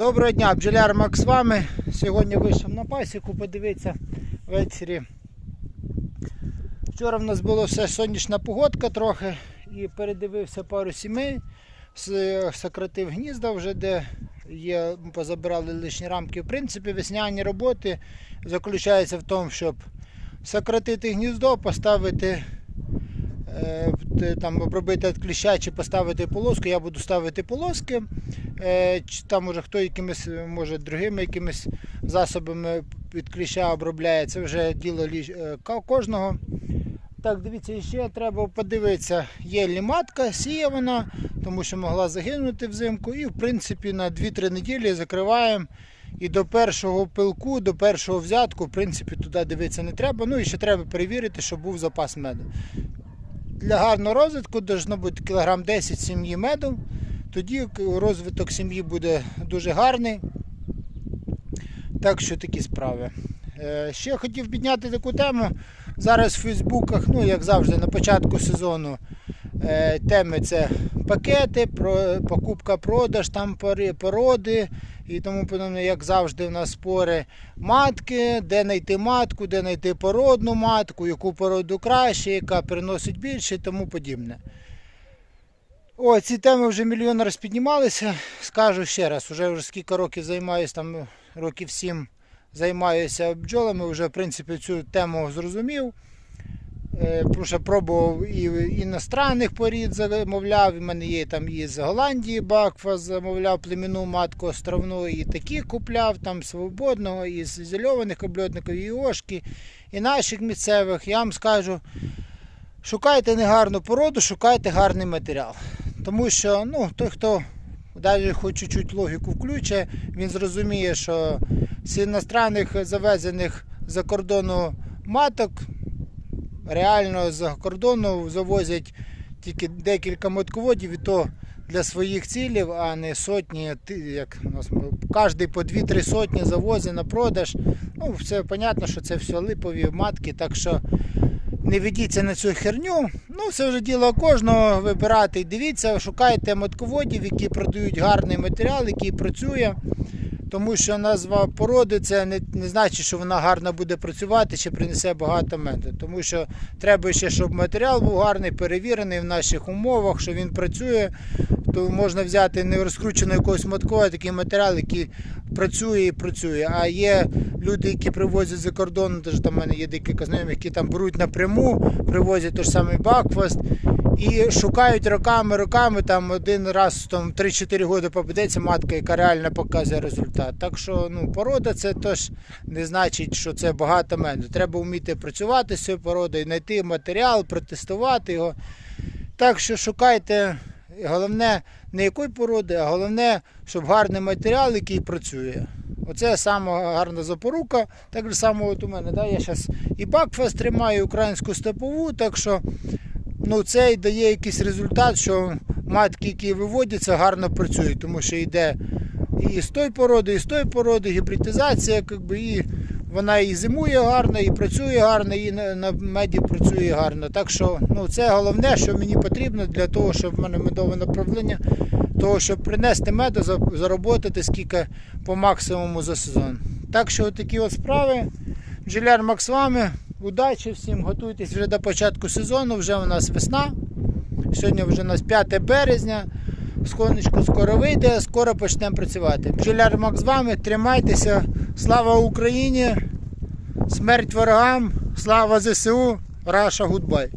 Доброго дня, бджоляр Макс з вами. Сьогодні вийшов на пасіку, подивитися ввечері. Вчора в нас було все сонячна погодка трохи і передивився пару сімей, сократив гнізда вже, де є, позабирали лишні рамки. В принципі, весняні роботи заключаються в тому, щоб сократити гніздо, поставити там обробити кліща чи поставити полоску. Я буду ставити полоски. Е, Там може хто якимись, е, може другими якимись засобами від кліща обробляє. Це вже діло е, кожного. Так, дивіться, ще треба подивитися, є ліматка, сіє вона, тому що могла загинути взимку. І в принципі на 2-3 неділі закриваємо. І до першого пилку, до першого взятку, в принципі, туди дивитися не треба. Ну і ще треба перевірити, щоб був запас меду. Для гарного розвитку повинно бути кілограм 10 сім'ї меду. Тоді розвиток сім'ї буде дуже гарний. Так що такі справи. Е, Ще хотів підняти таку тему. Зараз в Фейсбуках, ну як завжди, на початку сезону теми це пакети, покупка, продаж, там породи і тому подобне, як завжди, у нас спори матки, де знайти матку, де знайти породну матку, яку породу краще, яка приносить більше і тому подібне. О, ці теми вже мільйон раз піднімалися. Скажу ще раз, вже вже скільки років займаюся, там років сім займаюся бджолами, вже в принципі цю тему зрозумів. Е, що пробував і іностранних порід замовляв. У мене є там і Голландії Бакфа замовляв племінну матку островну, і такі купляв, там свободного, і з зельованих обльотників, і ошки, і наших місцевих. Я вам скажу, шукайте не гарну породу, шукайте гарний матеріал. Тому що ну, той, хто навіть хоч чуть-чуть логіку включить, він зрозуміє, що з іностранних завезених за кордону маток реально з кордону завозять тільки декілька матководів, і то для своїх цілів, а не сотні, як у нас кожен по 2-3 сотні завозить на продаж. Ну, все понятно, що це все липові матки, так що не ведіться на цю херню. Ну, це вже діло кожного вибирати. Дивіться, шукайте матководів, які продають гарний матеріал, який працює. Тому що назва породи це не, не значить, що вона гарно буде працювати чи принесе багато меду. Тому що треба ще, щоб матеріал був гарний, перевірений в наших умовах, що він працює. То можна взяти не розкрученого якогось маткового, а такий матеріал, який працює і працює. А є люди, які привозять за кордон, теж там в мене є декілька знайомих, які там беруть напряму, привозять той ж самий Бакфаст і шукають роками, роками, там один раз там 3-4 роки попадеться матка, яка реально показує результат. Так що ну, порода це теж не значить, що це багато меду. Треба вміти працювати з цією породою, знайти матеріал, протестувати його. Так що шукайте, головне не якої породи, а головне, щоб гарний матеріал, який працює. Оце сама гарна запорука. Так само от у мене. Да, я зараз і Бакфест тримаю, і українську степову, так що ну, це і дає якийсь результат, що матки, які виводяться, гарно працюють, тому що йде і з тої породи, і з тої породи, гібридизація, якби, і вона і зимує гарно, і працює гарно, і на, меді працює гарно. Так що ну, це головне, що мені потрібно для того, щоб в мене медове направлення, того, щоб принести меду, за- заробити скільки по максимуму за сезон. Так що такі от справи. Бджоляр Макс вами. Удачі всім, готуйтесь вже до початку сезону, вже у нас весна. Сьогодні вже у нас 5 березня. Сонечко скоро вийде, скоро почнемо працювати. Бджоляр Мак з вами, тримайтеся. Слава Україні! Смерть ворогам! Слава ЗСУ! Раша гудбай!